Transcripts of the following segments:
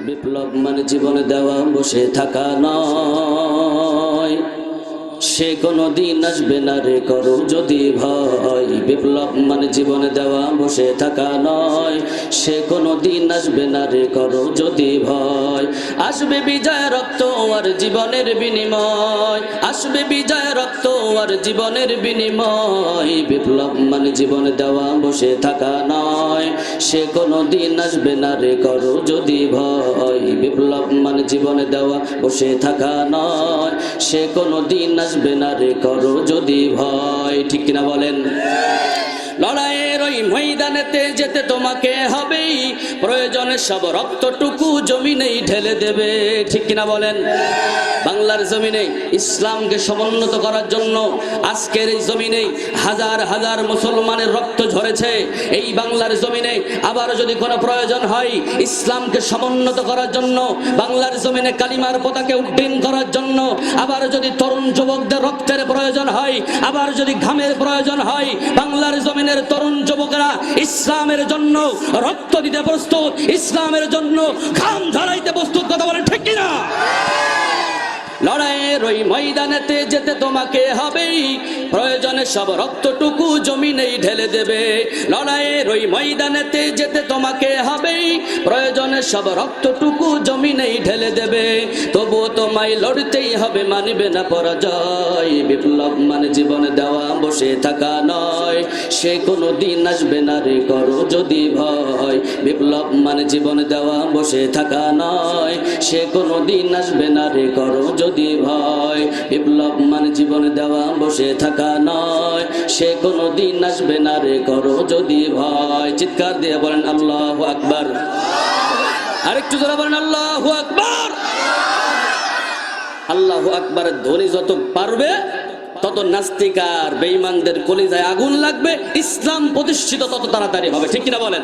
বিপ্লব মানে জীবনে দেওয়া বসে থাকা নয়। সে কোনো দিন আসবে না রে করো যদি ভয়। বিপ্লব মানে জীবনে দেওয়া বসে থাকা নয়। সে কোনো দিন আসবে না রে করো যদি ভয়। আসবে বিজয় রক্ত আর জীবনের বিনিময়। আসবে বিজয় রক্ত আর জীবনের বিনিময়। বিপ্লব মানে জীবনে দেওয়া বসে থাকা নয়। সে কোনো দিন আসবে না রে করো যদি ভয়। বিপ্লব মানে জীবনে দেওয়া, বসে থাকা নয়। সে কোনো দিন আসবে না রে করো যদি ভয়। ঠিক কিনা বলেন? লড়াইয়ের ওই ময়দানেতে যেতে তোমাকে হবেই। প্রয়োজনে সব রক্তটুকু জমিনেই ঢেলে দেবে। ঠিক কিনা বলেন? বাংলার জমিনে ইসলামকে সমুন্নত করার জন্য আজকের এই জমিনে হাজার হাজার মুসলমানের রক্ত ঝরেছে। এই বাংলার জমিনে আবার যদি কোনো প্রয়োজন হয় ইসলামকে সমুন্নত করার জন্য, বাংলার জমিনে কালিমার পতাকে উড্ডীন করার জন্য, আবার যদি তরুণ যুবকদের রক্তের প্রয়োজন হয়, আবার যদি ঘামের প্রয়োজন হয়, বাংলার জমিনের তরুণ যুবকরা ইসলামের জন্য রক্ত দিতে প্রস্তুত, ইসলামের জন্য ঘাম ঝরাইতে প্রস্তুত, কথা বলে ঠিক কিনা? লড়াইয়ের ওই ময়দানেতে যেতে তোমাকে হবেই। প্রয়োজনে সব রক্তটুকু জমিনেই ঢেলে দেবে। লড়াইয়ের ওই ময়দানেতে যেতে তোমাকে হবেই। প্রয়োজনে সব রক্তটুকু জমিনেই ঢেলে দেবে। তবুও তোমায় লড়তেই হবে, মানিবে না পরাজয়। বিপ্লব মানে জীবনে দেওয়া, বসে থাকা নয়। সে কোনো দিন আসবে না রে, করো যদি ভয়। বিপ্লব মানে জীবনে দেওয়া, বসে থাকা নয়। সে কোনো দিন আসবে না রে, করো যদি ভয়। বিপ্লব মানে জীবনে দেওয়া, বসে থাকা নয়। সে কোনো দিন আসবে না রে, করো যদি ভয়। চিৎকার দিয়ে বলেন, আল্লাহ আকবার। আরেকটু জোরে বলেন, আল্লাহ আকবার। আল্লাহ আকবরের ধ্বনি যত পারবে তত নাস্তিকার বেঈমানদের কলিজায় আগুন লাগবে। ইসলাম প্রতিষ্ঠিত তত তাড়াতাড়ি হবে, ঠিক কিনা বলেন?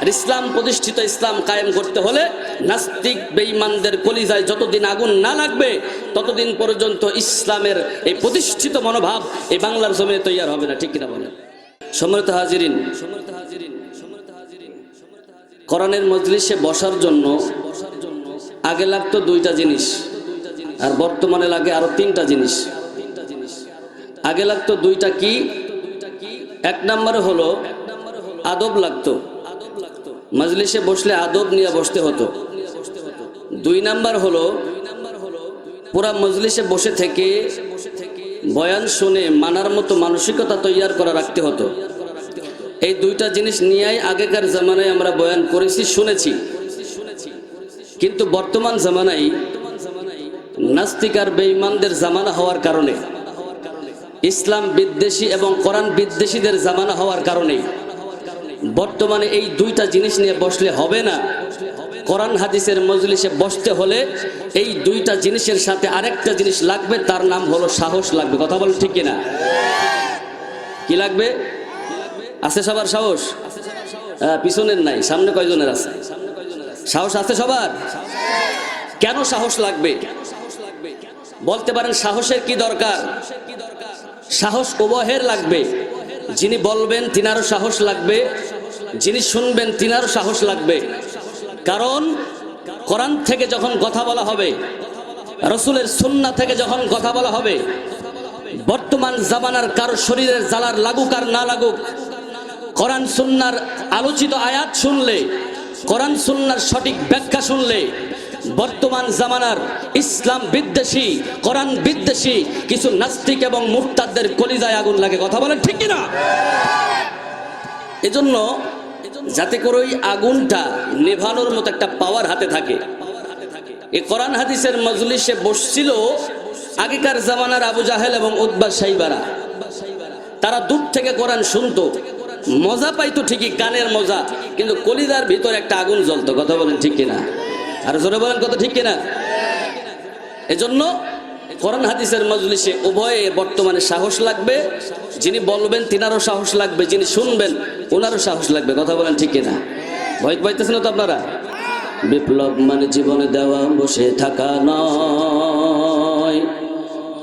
আর ইসলাম প্রতিষ্ঠিত, ইসলাম কায়েম করতে হলে নাস্তিক বেঈমানদের কলিজায় যতদিন আগুন না লাগবে, ততদিন পর্যন্ত ইসলামের এই প্রতিষ্ঠিত মনোভাব এই বাংলার জমিনে তৈরি হবে না, ঠিক কিনা বলেন? সম্মানিত হাজিরিন সম্মানিত হাজিরিন সম্মানিত হাজিরিন, কোরআনের মজলিসে বসার জন্য আগে লাগতো দুইটা জিনিস, আর বর্তমানে লাগে আরও তিনটা জিনিস। আগে লাগতো দুইটা কি? এক নম্বরে হলো আদব লাগতো। মজলিসে বসলে আদব নিয়ে বসতে হতো। দুই নাম্বার হলো, পুরা মজলিসে বসে থেকে বয়ান শুনে মানার মতো মানসিকতা তৈয়ার করা রাখতে হতো। এই দুইটা জিনিস নিয়েই আগেকার জামানায় আমরা বয়ান করেছি, শুনেছি। কিন্তু বর্তমান জামানায় নাস্তিক আর বেঈমানদের জামানা হওয়ার কারণে, ইসলাম বিদ্বেষী এবং কোরআন বিদ্বেষীদের জামানা হওয়ার কারণে বর্তমানে এই দুইটা জিনিস নিয়ে বসলে হবে না। কোরআন হাদিসের মজলিসে বসতে হলে এই দুইটা জিনিসের সাথে আরেকটা জিনিস লাগবে তার নাম হলো সাহস লাগবে। কথা বল ঠিক কিনা? কি লাগবে? আছে সবার সাহস? হ্যাঁ, পিছনের নাই সামনে কয়জনের আছে? সাহস আছে সবার? কেন সাহস লাগবে? বলতে পারেন সাহসের কি দরকার? সাহস উভয়ের লাগবে। যিনি বলবেন তিনারও সাহস লাগবে। যিনি শুনবেন তিনারও সাহস লাগবে। কারণ কোরআন থেকে যখন কথা বলা হবে, রসুলের সুন্না থেকে যখন কথা বলা হবে, বর্তমান জামানার কারও শরীরের জ্বালার লাগুক আর না লাগুক, কোরআন সুন্নার আলোচিত আয়াত শুনলে, কোরআন সুন্নার সঠিক ব্যাখ্যা শুনলে, বর্তমান জামানার ইসলাম বিদ্বেষী, কোরআন বিদ্বেষী কিছু নাস্তিক এবং মুক্তাদের কলিজায় আগুন লাগে। কথা বলেন ঠিক কিনা? এজন্য যাতে করে ওই আগুনটা নেভানোর মতো একটা পাওয়ার হাতে থাকে। এই কোরআন হাদিসের মজলিসে বসছিল আগেকার জামানার আবু জাহেল এবং উদ্বাস সাইবারা। তারা দূর থেকে কোরআন শুনতো। মজা পাইতো ঠিকই, কানের মজা, কিন্তু কলিদার ভিতরে একটা আগুন জ্বলতো। কথা বলেন ঠিক কিনা? আর জোরে বলেন, কথা ঠিক কিনা? এজন্য কোরআন হাদিসের মজলিসে উভয়ে বর্তমানে সাহস লাগবে, যিনি বলবেন তিনারও সাহস লাগবে, যিনি শুনবেন ওনারও সাহস লাগবে, কথা বলেন ঠিক না ভয় পাইতেছেন তো আপনারা? বিপ্লব মানে জীবনে দেওয়া বসে থাকা নয়।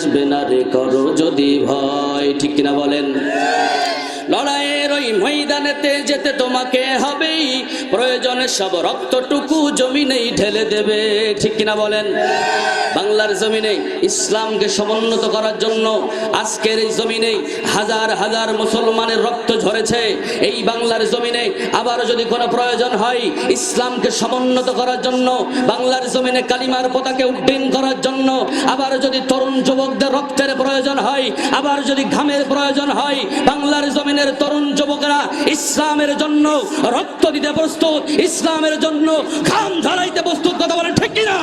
আসবে না রে করো যদি ভয়। ঠিক কিনা বলেন? লড়াইয়ের ওই ময়দানেতে যেতে তোমাকে হবেই। প্রয়োজনে সব রক্তটুকু জমিনেই ঢেলে দেবে। ঠিক কিনা বলেন? বাংলার জমিনে ইসলামকে সমুন্নত করার জন্য আজকের এই জমিনে হাজার হাজার মুসলমানের রক্ত ঝরেছে। এই বাংলার জমিনে আবার যদি কোনো প্রয়োজন হয় ইসলামকে সমুন্নত করার জন্য, বাংলার জমিনে কালিমার পতাকে উড্ডীন করার জন্য, আবার যদি তরুণ যুবকদের রক্তের প্রয়োজন হয়, আবার যদি ঘামের প্রয়োজন হয়, বাংলার জমিনের তরুণ যুবকরা ইসলামের জন্য রক্ত দিতে প্রস্তুত, ইসলামের জন্য ঘাম ঝরাইতে প্রস্তুত, কথা বলে ঠিক কিনা?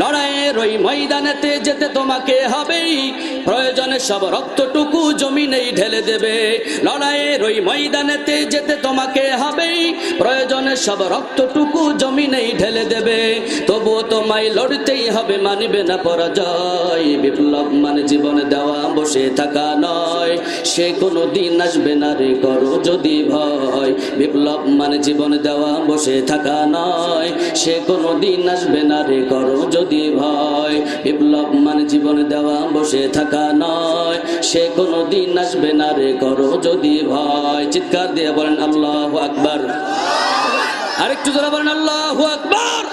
লড়াইয়ের ওই ময়দানেতে যেতে তোমাকে হবেই। প্রয়োজনে সব রক্তটুকু জমিনেই ঢেলে দেবে। লড়াইয়ের ওই ময়দানেতে যেতে তোমাকে হবেই। প্রয়োজনে সব রক্তটুকু জমিনেই ঢেলে দেবে। তবুও তোমায় লড়তেই হবে, মানিবে না পরাজয়। বিপ্লব মানে জীবনে দেওয়া, বসে থাকা নয়। সে কোনো দিন আসবে না রে, করো যদি ভয়। বিপ্লব মানে জীবনে দেওয়া, বসে থাকা নয়। সে কোনো দিন আসবে না রে, করো যদি ভয়। বিপ্লব মানে জীবনে দেওয়া, বসে থাকা নয়, সে কোনো দিন আসবে না রে, করো যদি ভয়। চিৎকার দিয়ে বলেন, আল্লাহ আকবার। আরেকটু জোরে বলেন, আল্লাহ আকবার।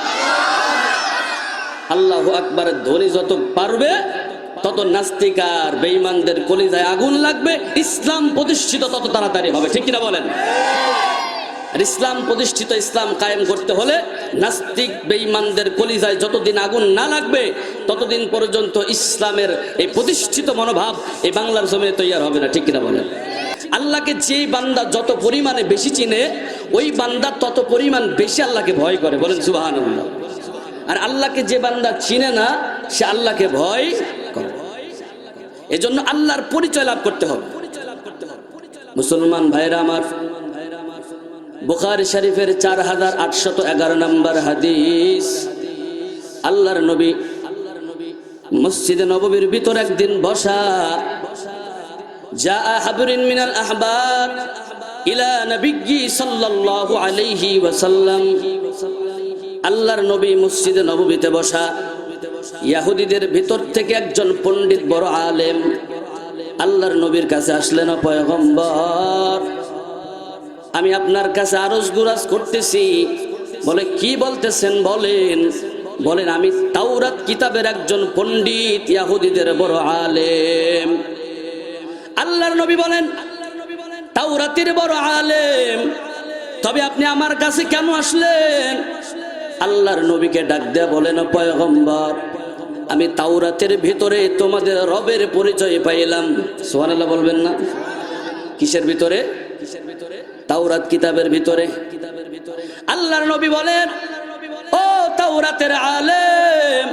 আল্লাহ আকবরের ধ্বনি যত পারবে, তত নাস্তিকার বেঈমানদের কলিজায় আগুন লাগবে। ইসলাম প্রতিষ্ঠিত তত তাড়াতাড়ি হবে, ঠিক কিনা বলেন? আর ইসলাম প্রতিষ্ঠিত, ইসলাম কায়েম করতে হলে নাস্তিক বেঈমানদের কলিজায় যতদিন আগুন না লাগবে, ততদিন পর্যন্ত ইসলামের এই প্রতিষ্ঠিত মনোভাব এই বাংলার জমিনে তৈরি হবে না, ঠিক কিনা বলেন? আল্লাহকে যেই বান্দা যত পরিমাণে বেশি চিনে, ওই বান্দা তত পরিমাণ বেশি আল্লাহকে ভয় করে, বলেন সুবাহান আর আল্লাহকে যে বান্দা চিনে না, সে আল্লাহকে ভয় করে। এজন্য আল্লাহর পরিচয় লাভ করতে হবে। মুসলমান ভাইরা আমার বুখারি শরীফের চার হাজার আটশত এগারো নম্বর হাদিস। আল্লাহর নবী মসজিদে নববীর ভিতর একদিন বসা। যা সাল্লাল্লাহু আলাইহি আল্লাহর নবী মসজিদে ভিতর থেকে একজন পণ্ডিত বড় আলেম। আল্লাহর নবীর কাছে আসলেন পয়গম্বর আমি আপনার কাছে আরজ গুরাজ করতেছি। বলে, কি বলতেছেন বলেন? বলেন, আমি তাওরাত কিতাবের একজন পণ্ডিত ইয়াহুদিদের বড় আলেম। আল্লাহর নবী বলেন, তাওরাতের বড় আলেম। তবে আপনি আমার কাছে কেন আসলেন? আল্লাহর নবীকে ডাক দেয়া বলেন পয়গম্বর, আমি তাওরাতের ভিতরে তোমাদের রবের পরিচয় পাইলাম। সোহানাল্লাহ বলবেন না? কিসের ভিতরে? তাওরাত কিতাবের ভিতরে। আল্লাহর নবী বলেন, ও তাওরাতের আলেম,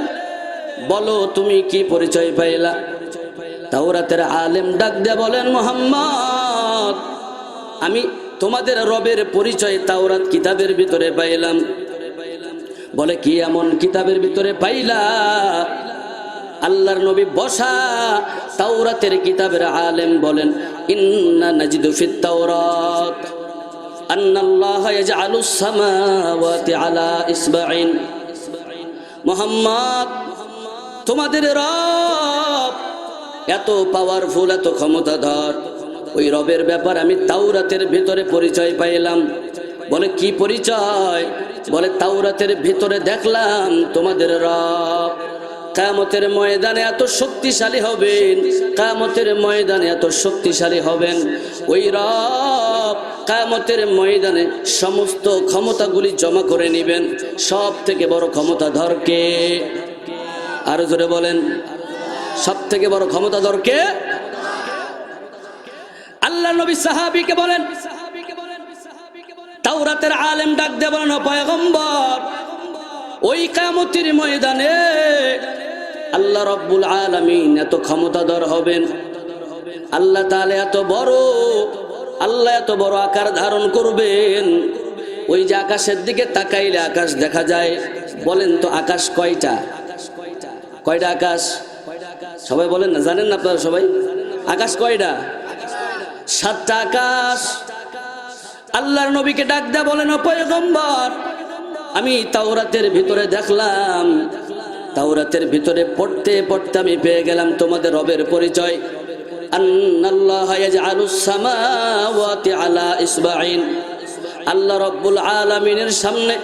বলো তুমি কি পরিচয় পাইলা? তাওরাতের আলেম ডাক দিয়ে বলেন, মোহাম্মদ, আমি তোমাদের রবের পরিচয় তাওরাত কিতাবের ভিতরে পাইলাম। বলে, কি এমন কিতাবের ভিতরে পাইলা? আল্লাহর নবী বসা তাওরাতের কিতাবের আলেম বলেন, ইন্না নাজিদু ফিত তাওরাত। মুহাম্মদ, তোমাদের রব এত পাওয়ারফুল এত ক্ষমতাধর। ওই রবের ব্যাপার আমি তাওরাতের ভিতরে পরিচয় পাইলাম। বলে, কি পরিচয়? বলে, তাওরাতের ভিতরে দেখলাম তোমাদের রব। কামতের ময়দানে এত শক্তিশালী হবেন কামতের ময়দানে এত শক্তিশালী হবেন। ওই রব কামতের ময়দানে সমস্ত ক্ষমতাগুলি জমা করে নেবেন, সব থেকে বড় ক্ষমতাধর কে? আরও জোরে বলেন, সব থেকে বড় ক্ষমতাধর কে? আল্লাহ নবী সাহাবিকে বলেন, তাওরাতের আলেম ডাক দেবেন ওই কামতির ময়দানে আল্লাহ রব্বুল আলামিন এত ক্ষমতাধর হবেন। আল্লাহ তাহলে এত বড়, আল্লাহ এত বড় আকার ধারণ করবেন। ওই যে আকাশের দিকে তাকাইলে আকাশ দেখা যায়। বলেন তো আকাশ কয়টা? কয়টা আকাশ? সবাই বলেন না, জানেন না আপনারা সবাই? আকাশ কয়টা? সাতটা আকাশ। আল্লাহর নবীকে ডাক দেয়া বলেন পয়গম্বর, আমি তাওরাতের ভিতরে দেখলাম তাওরাতের ভিতরে পড়তে পড়তে আমি পেয়ে গেলাম তোমাদের রবের পরিচয়। আল্লাহ রব্বুল সামনে,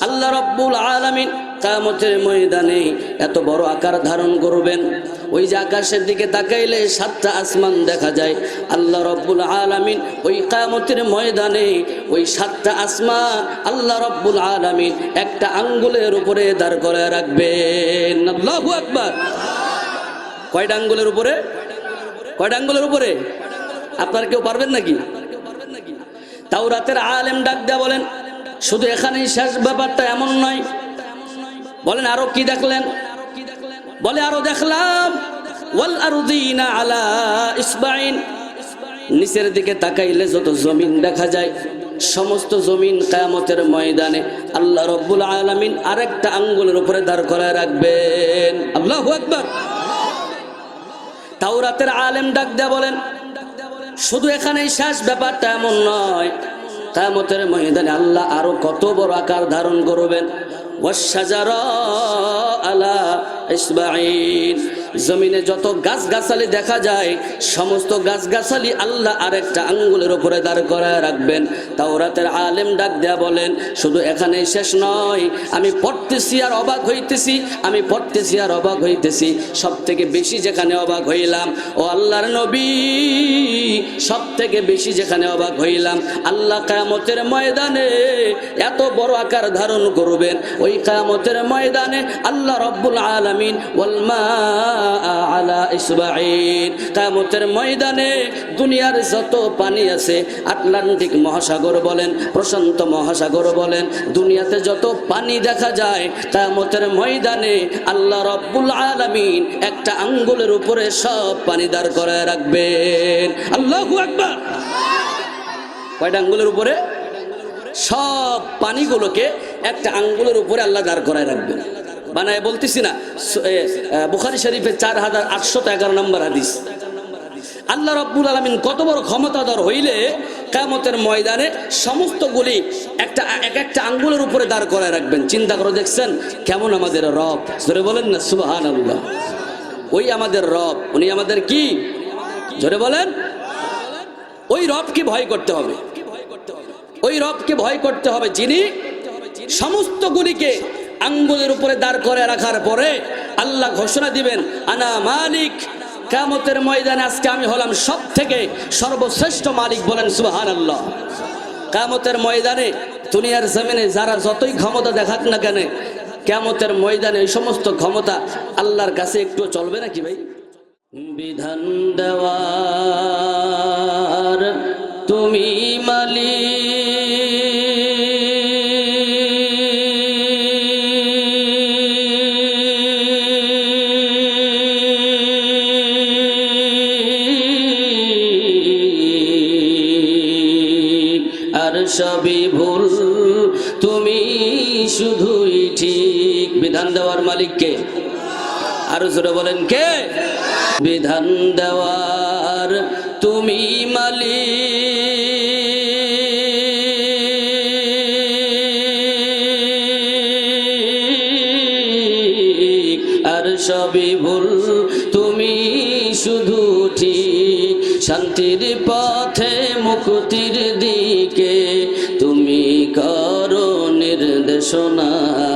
আল্লাহ রব্বুল এত বড় আকার ধারণ করবেন। ওই যে আকাশের দিকে তাকাইলে সাতটা আসমান দেখা যায়। আল্লাহ রব্বুল আলামিন ওই কামতের ময়দানে ওই সাতটা আসমান আল্লাহ রব্বুল আলামিন একটা আঙ্গুলের উপরে দাঁড় করে রাখবেন। আল্লাহু আকবার। কয়টা আঙ্গুলের উপরে? কয়টা আঙ্গুলের উপরে? আপনারা কেউ পারবেন নাকি? তাও রাতের আলেম ডাক দেয়া বলেন, শুধু এখানেই শেষ ব্যাপারটা এমন নয়। বলেন, আরও কি দেখলেন? বলে, আরও দেখলাম নিচের দিকে তাকাইলে যত জমিন দেখা যায়, সমস্ত জমিন কায়ামতের ময়দানে আল্লাহ রব্বুল আলামিন আরেকটা আঙ্গুলের উপরে দাঁড় করায় রাখবেন। আল্লাহু আকবার। তাওরাতের আলেম ডাক দেয়া বলেন, শুধু এখানেই শেষ ব্যাপারটা এমন নয়, কায়ামতের ময়দানে আল্লাহ আরও কত বড় আকার ধারণ করবেন। ওয়াশাজারা আলা ইসবাইন জমিনে যত গাছ গাছালি দেখা যায়, সমস্ত গাছ গাছালি আল্লাহ আরেকটা আঙ্গুলের উপরে দাঁড় করায় রাখবেন। তাওরাতের আলেম ডাক দেয়া বলেন, শুধু এখানে শেষ নয়, আমি পড়তেছি আর অবাক হইতেছি, আমি পড়তেছি আর অবাক হইতেছি। সব থেকে বেশি যেখানে অবাক হইলাম, ও আল্লাহর নবী সব থেকে বেশি যেখানে অবাক হইলাম। আল্লাহ কায়ামতের ময়দানে এত বড় আকার ধারণ করবেন। ওই কায়ামতের ময়দানে আল্লাহ রব্বুল আলামিন ওয়াল মা আলা ইসবাইন কায়ামতের ময়দানে দুনিয়ার যত পানি আছে, আটলান্টিক মহাসাগর বলেন, প্রশান্ত মহাসাগর বলেন, দুনিয়াতে যত পানি দেখা যায়, কায়ামতের ময়দানে আল্লাহ রব্বুল আলামিন একটা আঙ্গুলের উপরে সব পানি দাঁড় করে রাখবেন। আল্লাহু আকবার। কয়টা আঙ্গুলের উপরে? সব পানিগুলোকে একটা আঙ্গুলের উপরে আল্লাহ দাঁড় করায় রাখবেন। বানায় বলতেছি না বুখারী শরীফের চার হাজার আটশত এগারো নম্বর হাদিস। আল্লাহ রব্বুল আলমিন কত বড় ক্ষমতাধর হইলে কামতের ময়দানে সমস্ত গুলি একটা, এক একটা আঙ্গুলের উপরে দাঁড় করায় রাখবেন। চিন্তা করে দেখছেন কেমন আমাদের রব। জোরে বলেন না সুবাহান আল্লাহ ওই আমাদের রব, উনি আমাদের কি? জোরে বলেন। ওই রবকে ভয় করতে হবে। ওই রবকে ভয় করতে হবে। যিনি সমস্ত গুলিকে আঙ্গুলের উপরে দাঁড় করে রাখার পরে আল্লাহ ঘোষণা দিবেন, আনা মালিক কামতের ময়দানে আজকে আমি হলাম সব থেকে সর্বশ্রেষ্ঠ মালিক বলেন সুবাহান আল্লাহ কামতের ময়দানে, দুনিয়ার জমিনে যারা যতই ক্ষমতা দেখাক না কেন কামতের ময়দানে এই সমস্ত ক্ষমতা আল্লাহর কাছে একটু চলবে নাকি ভাই? বিধান দেওয়ার, তুমি মালিক। সবই ভুল। তুমি শুধুই ঠিক। বিধান দেওয়ার মালিককে আরও জোরে বলেন, কে? বিধান দেওয়ার তুমি মালিক। আর সবই ভুল। তুমি শুধু ঠিক। শান্তির পথে মুক্তির দিকে নির্দেশনা